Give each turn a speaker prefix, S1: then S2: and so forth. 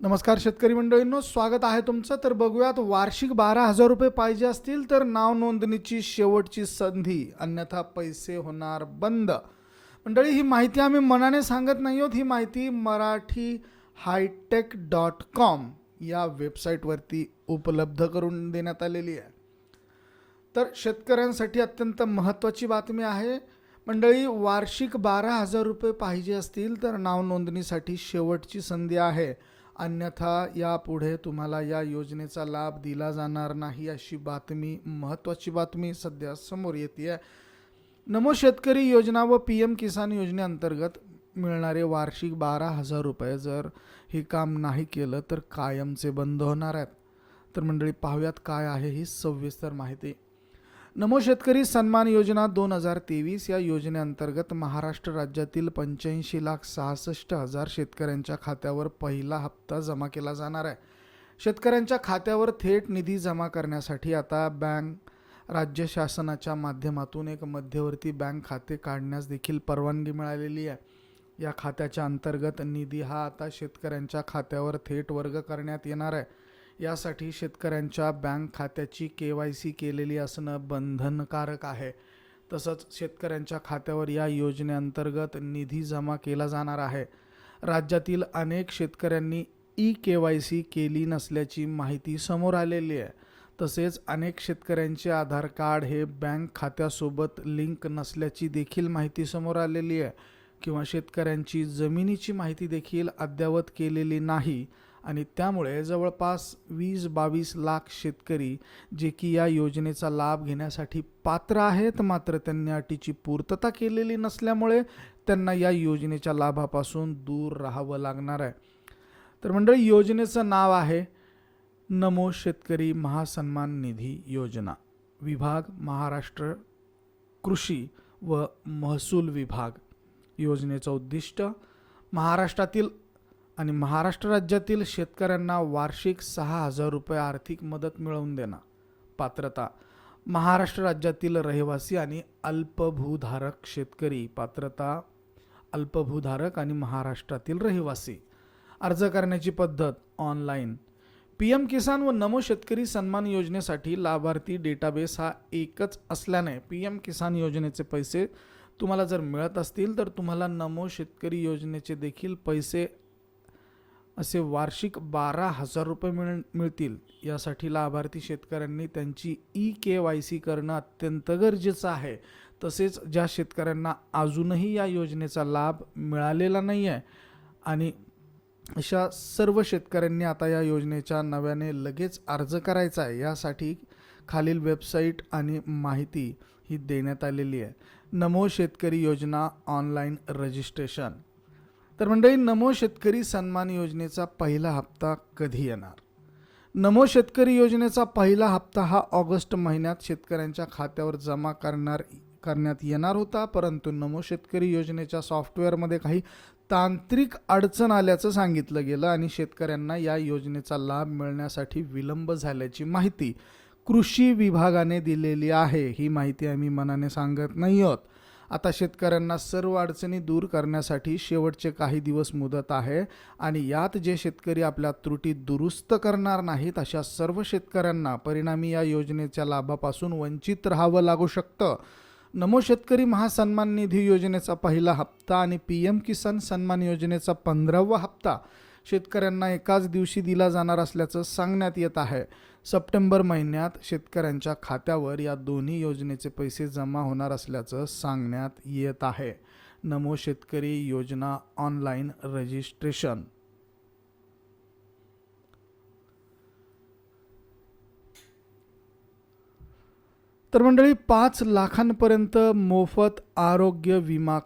S1: नमस्कार शेतकरी मंडळींनो स्वागत आहे तुमचं. तर बघूयात वार्षिक बारा हजार रुपये पाहिजे असतील तर नाव नोंदणीची शेवटची संधी अन्यथा पैसे होणार बंद. मंडळी ही माहिती आम्ही मनाने सांगत नाही आहोत. ही माहिती मराठी हायटेक डॉट कॉम या वेबसाईटवरती उपलब्ध करून देण्यात आलेली आहे. तर शेतकऱ्यांसाठी अत्यंत महत्त्वाची बातमी आहे. मंडळी वार्षिक बारा हजार रुपये पाहिजे असतील तर नाव नोंदणीसाठी शेवटची संधी आहे. अन्यथा यापुढे तुम्हाला या योजनेचा लाभ दिला जाणार नाही अशी बातमी महत्त्वाची बातमी सध्या समोर येते आहे नमो शेतकरी योजना व पी एम किसान योजनेअंतर्गत मिळणारे वार्षिक बारा हजार रुपये जर हे काम नाही केलं तर कायमचे बंद होणार आहेत. तर मंडळी पाहूयात काय आहे ही सविस्तर माहिती. नमो शेतकरी सन्मान योजना दोन हजार तेवीस या योजनेअंतर्गत महाराष्ट्र राज्यातील पंच्याऐंशी लाख सहासष्ट हजार शेतकऱ्यांच्या खात्यावर पहिला हप्ता जमा केला जाणार आहे. शेतकऱ्यांच्या खात्यावर थेट निधी जमा करण्यासाठी आता बँक राज्य शासनाच्या माध्यमातून एक मध्यवर्ती बँक खाते काढण्यास देखील परवानगी मिळालेली आहे. या खात्याच्या अंतर्गत निधी हा आता शेतकऱ्यांच्या खात्यावर थेट वर्ग करण्यात येणार आहे. यासाठी शेतकऱ्यांच्या बँक खात्याची के वाय सी केलेली असणं बंधनकारक आहे. तसंच शेतकऱ्यांच्या खात्यावर या योजनेअंतर्गत निधी जमा केला जाणार आहे. राज्यातील अनेक शेतकऱ्यांनी ई के वाय सी केली नसल्याची माहिती समोर आलेली आहे. तसेच अनेक शेतकऱ्यांचे आधार कार्ड हे बँक खात्यासोबत लिंक नसल्याची देखील माहिती समोर आलेली आहे. किंवा शेतकऱ्यांची जमिनीची माहिती देखील अद्ययावत केलेली नाही. आणि त्यामुळे जवळपास वीस बावीस लाख शेतकरी जे की या योजनेचा लाभ घेण्यासाठी पात्र आहेत मात्र त्यांनी अटीची पूर्तता केलेली नसल्यामुळे त्यांना या योजनेच्या लाभापासून दूर राहावं लागणार आहे. तर मंडळी योजनेचं नाव आहे नमो शेतकरी महासन्मान निधी योजना. विभाग महाराष्ट्र कृषी व महसूल विभाग. योजनेचं उद्दिष्ट महाराष्ट्रातील आणि महाराष्ट्र राज्यातील शेतकऱ्यांना वार्षिक सहा हजार रुपये आर्थिक मदत मिळवून देणं. पात्रता. महाराष्ट्र राज्यातील रहिवासी आणि अल्पभूधारक शेतकरी पात्रता अल्पभूधारक आणि महाराष्ट्रातील रहिवासी. अर्ज करण्याची पद्धत ऑनलाईन. पी एम किसान व नमो शेतकरी सन्मान योजनेसाठी लाभार्थी डेटाबेस हा एकच असल्याने पी एम किसान योजनेचे पैसे तुम्हाला जर मिळत असतील तर तुम्हाला नमो शेतकरी योजनेचे देखील पैसे असे वार्षिक बारा हजार रुपये मिळ मिळतील. यासाठी लाभार्थी शेतकऱ्यांनी त्यांची ई के वाय सी करणं अत्यंत गरजेचं आहे. तसेच ज्या शेतकऱ्यांना अजूनही या योजनेचा लाभ मिळालेला नाही आहे आणि अशा सर्व शेतकऱ्यांनी आता या योजनेच्या नव्याने लगेच अर्ज करायचा आहे यासाठी खालील वेबसाईट आणि माहिती ही देण्यात आलेली आहे. नमो शेतकरी योजना ऑनलाईन रजिस्ट्रेशन. तर मंडळी नमो शेतकरी सन्मान योजनेचा पहिला हप्ता कधी येणार? नमो शेतकरी योजनेचा पहिला हप्ता हा ऑगस्ट महिन्यात शेतकऱ्यांच्या खात्यावर जमा करणार करण्यात येणार होता परंतु नमो शेतकरी योजनेच्या सॉफ्टवेअरमध्ये काही तांत्रिक अडचण आल्याचं सांगितलं गेलं आणि शेतकऱ्यांना या योजनेचा लाभ मिळण्यासाठी विलंब झाल्याची माहिती कृषी विभागाने दिलेली आहे. ही माहिती आम्ही मनाने सांगत नाही आहोत. आता शेतकऱ्यांना सर्व अडचणी दूर करण्यासाठी शेवटचे काही दिवस मुदत आहे आणि यात जे शेतकरी आपल्या त्रुटी दुरुस्त करणार नाहीत अशा सर्व शेतकऱ्यांना परिणामी या योजनेच्या लाभापासून वंचित राहावं लागू शकतं. नमो शेतकरी महासन्मान निधी योजनेचा पहिला हप्ता आणि पी एम किसान सन्मान योजनेचा पंधरावा हप्ता. शेतकऱ्यांना एकाच दिवशी दिला जाणार असल्याचं सांगण्यात येत आहे. सप्टेंबर महिन्यात शेतकऱ्यांच्या खात्यावर या दोन्ही योजनेचे पैसे जमा होणार असल्याचं सांगण्यात येत आहे. नमो शेतकरी योजना ऑनलाईन रजिस्ट्रेशन. तर मंडळी पाच लाखांपर्यंत मोफत आरोग्य विमा